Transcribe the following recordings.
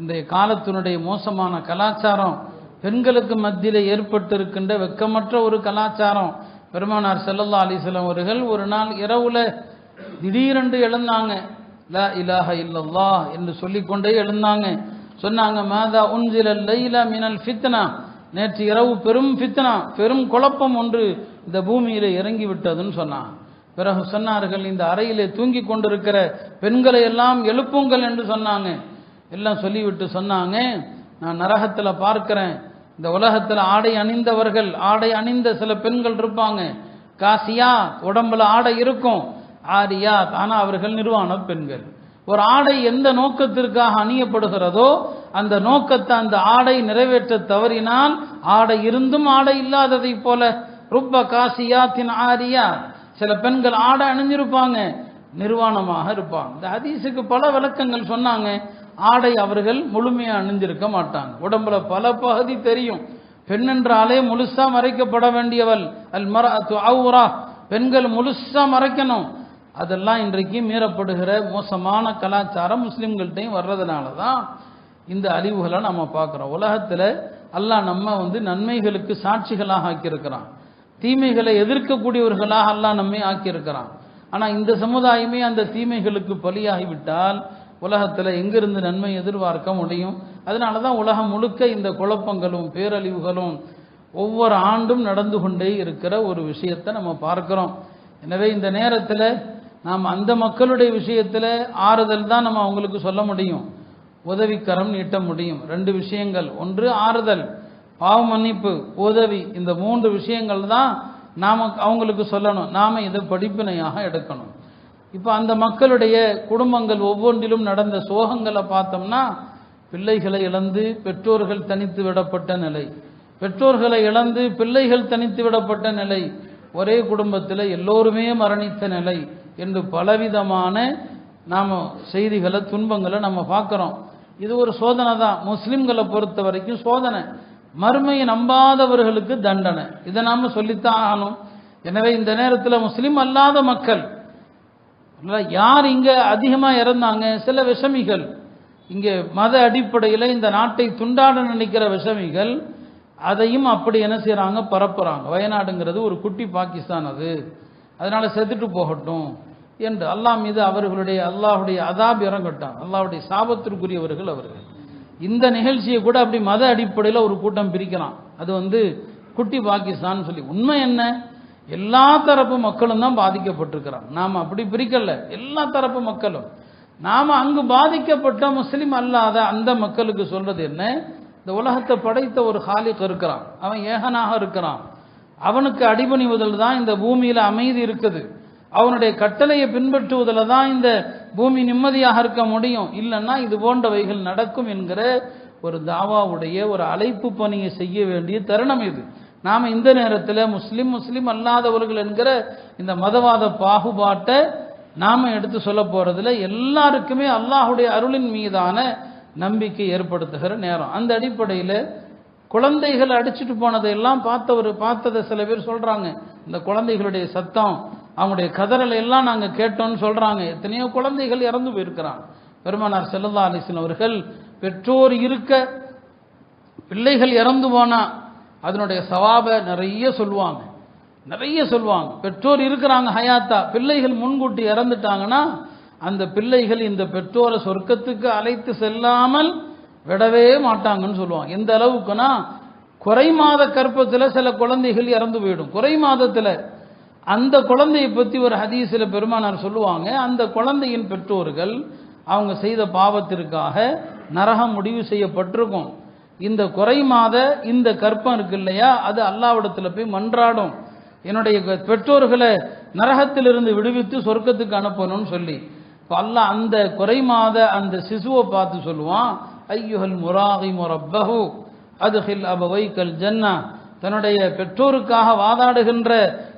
இந்த காலத்தினுடைய மோசமான கலாச்சாரம் பெண்களுக்கு மத்தியில் ஏற்பட்டிருக்கின்ற வெக்கமற்ற ஒரு கலாச்சாரம். பெருமானார் செல்லல்லா அலிஸ்லாம் அவர்கள் ஒரு நாள் இரவுல திடீரென்று எழுந்தாங்க. லா இலாஹ இல்லல்லா என்று சொல்லிக்கொண்டே எழுந்தாங்க. சொன்னாங்க மாதா உன்சில லைலா மினல் ஃபித்னா. நேற்று இரவு பெரும் ஃபித்னா பெரும் குழப்பம் ஒன்று இந்த பூமியில் இறங்கி விட்டதுன்னு சொன்னான் பிறகு சொன்னார்கள் இந்த அறையிலே தூங்கி கொண்டிருக்கிற பெண்களை எல்லாம் எழுப்புங்கள் என்று சொன்னாங்க. எல்லாம் சொல்லிவிட்டு சொன்னாங்க. நான் நரகத்தில் பார்க்கிறேன். இந்த உலகத்தில் ஆடை அணிந்தவர்கள் ஆடை அணிந்த சில பெண்கள் இருப்பாங்க. காசியா உடம்புல ஆடை இருக்கும். ஆரியா ஆனால் அவர்கள் நிர்வாண பெண்கள். ஒரு ஆடை எந்த நோக்கத்திற்காக அணியப்படுகிறதோ அந்த நோக்கத்தை அந்த ஆடை நிறைவேற்ற தவறினால் ஆடை இருந்தும் ஆடை இல்லாததை போல ருப்ப காசியாத்தின் ஆரியா சில பெண்கள் ஆடை அணிஞ்சிருப்பாங்க நிர்வாணமாக இருப்பாங்க. இந்த ஹதீஸுக்கு பல விளக்கங்கள் சொன்னாங்க. ஆடை அவர்கள் முழுமையா அணிஞ்சிருக்க மாட்டாங்க. உடம்புல பல பகுதி தெரியும். பெண் என்றாலே முழுசா மறைக்கப்பட வேண்டியவள். அல் மர அவுரா. பெண்கள் முழுசா மறைக்கணும். அதெல்லாம் இன்றைக்கு மீறப்படுகிற மோசமான கலாச்சாரம் முஸ்லிம்கள்ட்டையும் வர்றதுனால தான் இந்த அழிவுகளை நம்ம பார்க்குறோம். உலகத்தில் அல்லாஹ் நம்ம வந்து நன்மைகளுக்கு சாட்சிகளாக ஆக்கியிருக்கிறான். தீமைகளை எதிர்க்கக்கூடியவர்களாக அல்லாஹ் நம்மை ஆக்கியிருக்கிறான். ஆனால் இந்த சமுதாயமே அந்த தீமைகளுக்கு பலியாகிவிட்டால் உலகத்தில் எங்கிருந்து நன்மை எதிர்பார்க்க முடியும்? அதனால தான் உலகம் முழுக்க இந்த குழப்பங்களும் பேரழிவுகளும் ஒவ்வொரு ஆண்டும் நடந்து கொண்டே இருக்கிற ஒரு விஷயத்தை நம்ம பார்க்கிறோம். எனவே இந்த நேரத்தில் நாம் அந்த மக்களுடைய விஷயத்தில் ஆறுதல் தான் நம்ம அவங்களுக்கு சொல்ல முடியும். உதவிக்கரம் நீட்ட முடியும். ரெண்டு விஷயங்கள். ஒன்று ஆறுதல். பாவ மன்னிப்பு உதவி. இந்த மூன்று விஷயங்கள் தான் நாம் அவங்களுக்கு சொல்லணும். நாம் இதை படிப்பினையாக எடுக்கணும். இப்போ அந்த மக்களுடைய குடும்பங்கள் ஒவ்வொன்றிலும் நடந்த சோகங்களை பார்த்தோம்னா பிள்ளைகளை இழந்து பெற்றோர்கள் தனித்து விடப்பட்ட நிலை. பெற்றோர்களை இழந்து பிள்ளைகள் தனித்து விடப்பட்ட நிலை. ஒரே குடும்பத்தில் எல்லோருமே மரணித்த நிலை என்று பலவிதமான நாம் செய்திகளை துன்பங்களை நம்ம பார்க்குறோம். இது ஒரு சோதனை தான். முஸ்லிம்களை பொறுத்த வரைக்கும் சோதனை. மறுமையை நம்பாதவர்களுக்கு தண்டனை. இதை நாம் சொல்லித்தான் ஆகணும். எனவே இந்த நேரத்தில் முஸ்லீம் அல்லாத மக்கள் யார் இங்கே அதிகமாக இறந்தாங்க? சில விஷமிகள். இங்கே மத அடிப்படையில் இந்த நாட்டை துண்டாட நினைக்கிற விஷமிகள் அதையும் அப்படி என்ன செய்கிறாங்க பரப்புகிறாங்க வயநாடுங்கிறது ஒரு குட்டி பாகிஸ்தான் அது. அதனால் செத்துட்டு போகட்டும் என்று அல்லாஹ் மீது அவர்களுடைய அல்லாஹுடைய அதாப் இறங்கட்டான் அல்லாஹுடைய சாபத்திற்குரியவர்கள் அவர்கள். இந்த நிகழ்ச்சியை கூட அப்படி மத அடிப்படையில் ஒரு கூட்டம் பிரிக்கலாம். அது வந்து குட்டி பாகிஸ்தான் சொல்லி. உண்மை என்ன? எல்லா தரப்பு மக்களும் தான் பாதிக்கப்பட்டிருக்கிறான். நாம் அப்படி பிரிக்கல. எல்லா தரப்பு மக்களும். நாம் அங்கு பாதிக்கப்பட்ட முஸ்லீம் அல்லாத அந்த மக்களுக்கு சொல்றது என்ன? இந்த உலகத்தை படைத்த ஒரு ஹாலிக் இருக்கிறான். அவன் ஏகனாக இருக்கிறான். அவனுக்கு அடிபணிவதில் தான் இந்த பூமியில் அமைதி இருக்குது. அவனுடைய கட்டளையை பின்பற்றுவதில் தான் இந்த பூமி நிம்மதியாக இருக்க முடியும். இல்லைன்னா இது போன்றவைகள் நடக்கும் என்கிற ஒரு தாவாவுடைய ஒரு அழைப்பு பணியை செய்ய வேண்டிய தருணம் இது. நாம் இந்த நேரத்தில் முஸ்லீம் முஸ்லீம் அல்லாதவர்கள் என்கிற இந்த மதவாத பாகுபாட்டை நாம் எடுத்து சொல்ல போகிறதுல எல்லாருக்குமே அல்லாஹுடைய அருளின் மீதான நம்பிக்கை ஏற்படுத்துகிற நேரம். அந்த அடிப்படையில் குழந்தைகள் அடிச்சுட்டு போனதையெல்லாம் பார்த்தவர் பார்த்ததை சில பேர் சொல்கிறாங்க இந்த குழந்தைகளுடைய சத்தம் அவங்களுடைய கதறலை எல்லாம் நாங்கள் கேட்டோம்னு சொல்கிறாங்க எத்தனையோ குழந்தைகள் இறந்து போயிருக்கிறாங்க. பெருமானார் செல்லல்லா அலிஸ்லாம் அவர்கள் பெற்றோர் இருக்க பிள்ளைகள் இறந்து போனால் அதனுடைய சவாபை நிறைய சொல்லுவாங்க. நிறைய சொல்லுவாங்க. பெற்றோர் இருக்கிறாங்க ஹயாத்தா. பிள்ளைகள் முன்கூட்டி இறந்துட்டாங்கன்னா அந்த பிள்ளைகள் இந்த பெற்றோரை சொர்க்கத்துக்கு அழைத்து செல்லாமல் விடவே மாட்டாங்கன்னு சொல்லுவாங்க. எந்த அளவுக்குன்னா குறை மாத கற்பத்தில் சில குழந்தைகள் இறந்து போயிடும். குறை மாதத்தில். அந்த குழந்தையை பற்றி ஒரு ஹதீஸில் பெருமானார் சொல்லுவாங்க. அந்த குழந்தையின் பெற்றோர்கள் அவங்க செய்த பாவத்திற்காக நரகம் முடிவு செய்யப்பட்டிருக்கும். இந்த குறை மாத இந்த கற்பம் இருக்கு இல்லையா அது அல்லாவிடத்தில் போய் மன்றாடும். என்னுடைய பெற்றோர்களை நரகத்திலிருந்து விடுவித்து சொர்க்கத்துக்கு அனுப்பணும்னு சொல்லி. இப்போ அல்லா அந்த குறை மாத அந்த சிசுவை பார்த்து சொல்லுவான் ஐயுஹல் முராகி முரப்பஹு அதுஹில் அபவைக்கல் ஜன்னா. தன்னுடைய பெற்றோருக்காக வாதாடுகின்ற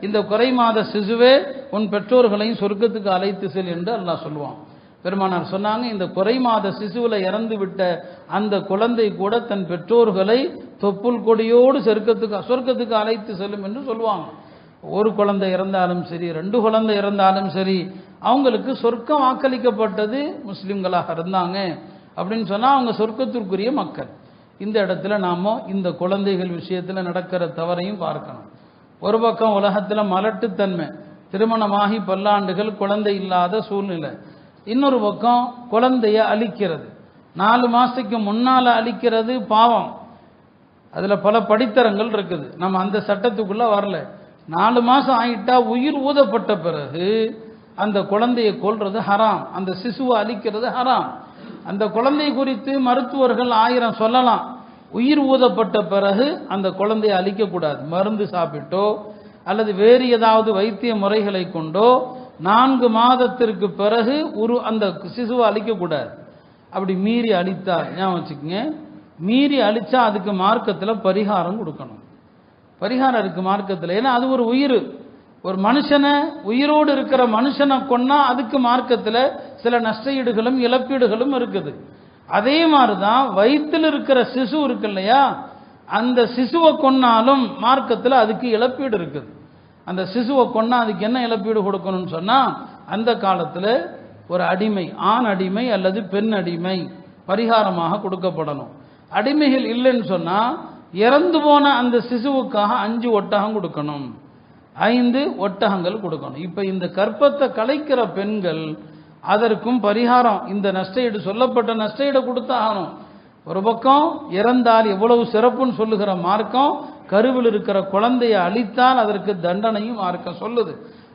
இந்த குறை மாத சிசுவே உன் பெற்றோர்களையும் சொர்க்கத்துக்கு அழைத்து செல் என்று அல்லாஹ் சொல்லுவான். பெருமானார் சொன்னாங்க இந்த குறை மாத சிசுவில் இறந்து விட்ட அந்த குழந்தை கூட தன் பெற்றோர்களை தொப்புள் கொடியோடு சொர்க்கத்துக்கு சொர்க்கத்துக்கு அழைத்து செல்லும் என்று சொல்லுவாங்க. ஒரு குழந்தை இறந்தாலும் சரி ரெண்டு குழந்தை இறந்தாலும் சரி அவங்களுக்கு சொர்க்கம் வாக்களிக்கப்பட்டது முஸ்லிம்களாக இருந்தாங்க அப்படின்னு சொன்னால் அவங்க சொர்க்கத்திற்குரிய மக்கள். இந்த இடத்துல நாம் இந்த குழந்தைகள் விஷயத்தில் நடக்கிற தவறையும் பார்க்கணும். ஒரு பக்கம் உலகத்தில் மலட்டுத்தன்மை திருமணமாகி பல்லாண்டுகள் குழந்தை இல்லாத சூழ்நிலை. இன்னொரு பக்கம் குழந்தைய அழிக்கிறது. நாலு மாசத்துக்கு முன்னால அழிக்கிறது பாவம். அதுல பல படித்தரங்கள் இருக்குது. நம்ம அந்த சட்டத்துக்குள்ள வரல. நாலு மாசம் ஆயிட்டா உயிர் ஊதப்பட்ட பிறகு அந்த குழந்தையை கொல்றது ஹராம். அந்த சிசுவை அழிக்கிறது ஹராம். அந்த குழந்தை குறித்து மருத்துவர்கள் ஆயிரம் சொல்லலாம். உயிர் ஊதப்பட்ட பிறகு அந்த குழந்தையை அழிக்கக்கூடாது. மருந்து சாப்பிட்டோ அல்லது வேறு ஏதாவது வைத்திய முறைகளை கொண்டோ நான்கு மாதத்திற்கு பிறகு ஒரு அந்த சிசுவை அழிக்கக்கூடாது. அப்படி மீறி அழித்தா ஏன் வச்சுக்கோங்க. மீறி அழிச்சா அதுக்கு மார்க்கத்தில் பரிகாரம் கொடுக்கணும். பரிகாரம் இருக்கு மார்க்கத்தில். ஏன்னா அது ஒரு உயிர். ஒரு மனுஷனை உயிரோடு இருக்கிற மனுஷனை கொன்னா அதுக்கு மார்க்கத்தில் சில நஷ்டஈடுகளும் இழப்பீடுகளும் இருக்குது. அதே மாதிரி தான் வயிற்றில் இருக்கிற சிசு இருக்கு இல்லையா? அந்த சிசுவை கொன்னாலும் மார்க்கத்தில் அதுக்கு இழப்பீடு இருக்குது. அந்த சிசுவை கொன்னா அதுக்கு என்ன இழப்பீடு கொடுக்கணும்னு சொன்னால் அந்த காலத்தில் ஒரு அடிமை ஆண் அடிமை அல்லது பெண் அடிமை பரிகாரமாக கொடுக்கப்படணும். அடிமைகள் இல்லைன்னு சொன்னால் இறந்து போன அந்த சிசுவுக்காக அஞ்சு ஒட்டகம் கொடுக்கணும். ஐந்து ஒட்டகங்கள் கொடுக்கணும். இப்போ இந்த கற்பத்தை கலைக்கிற பெண்கள் அதற்கும் பரிகாரம் இந்த நஷ்டஈடு சொல்லப்பட்ட நஷ்டஈடு கொடுத்தாகணும். ஒரு பக்கம் இறந்தால் எவ்வளவு சிறப்புன்னு சொல்லுகிற மார்க்கம் கருவில் இருக்கிற குழந்தையை அழித்தால் அதற்கு தண்டனையும் மார்க்கம் சொல்லுது.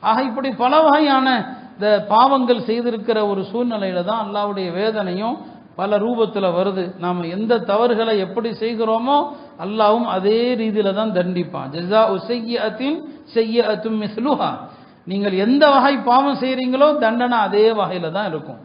ஆக இப்படி பல வகையான இந்த பாவங்கள் செய்திருக்கிற ஒரு சூழ்நிலையில தான் அல்லாவுடைய வேதனையும் பல ரூபத்தில் வருது. நாம் எந்த தவறுகளை எப்படி செய்கிறோமோ அல்லாவும் அதே ரீதியில தான் தண்டிப்பான். ஜெசா உசையத்தின் செய்ய அத்தும் மிஸ்லுஹா. நீங்கள் எந்த வகை பாவம் செய்கிறீங்களோ தண்டனை அதே வகையில் தான் இருக்கும்.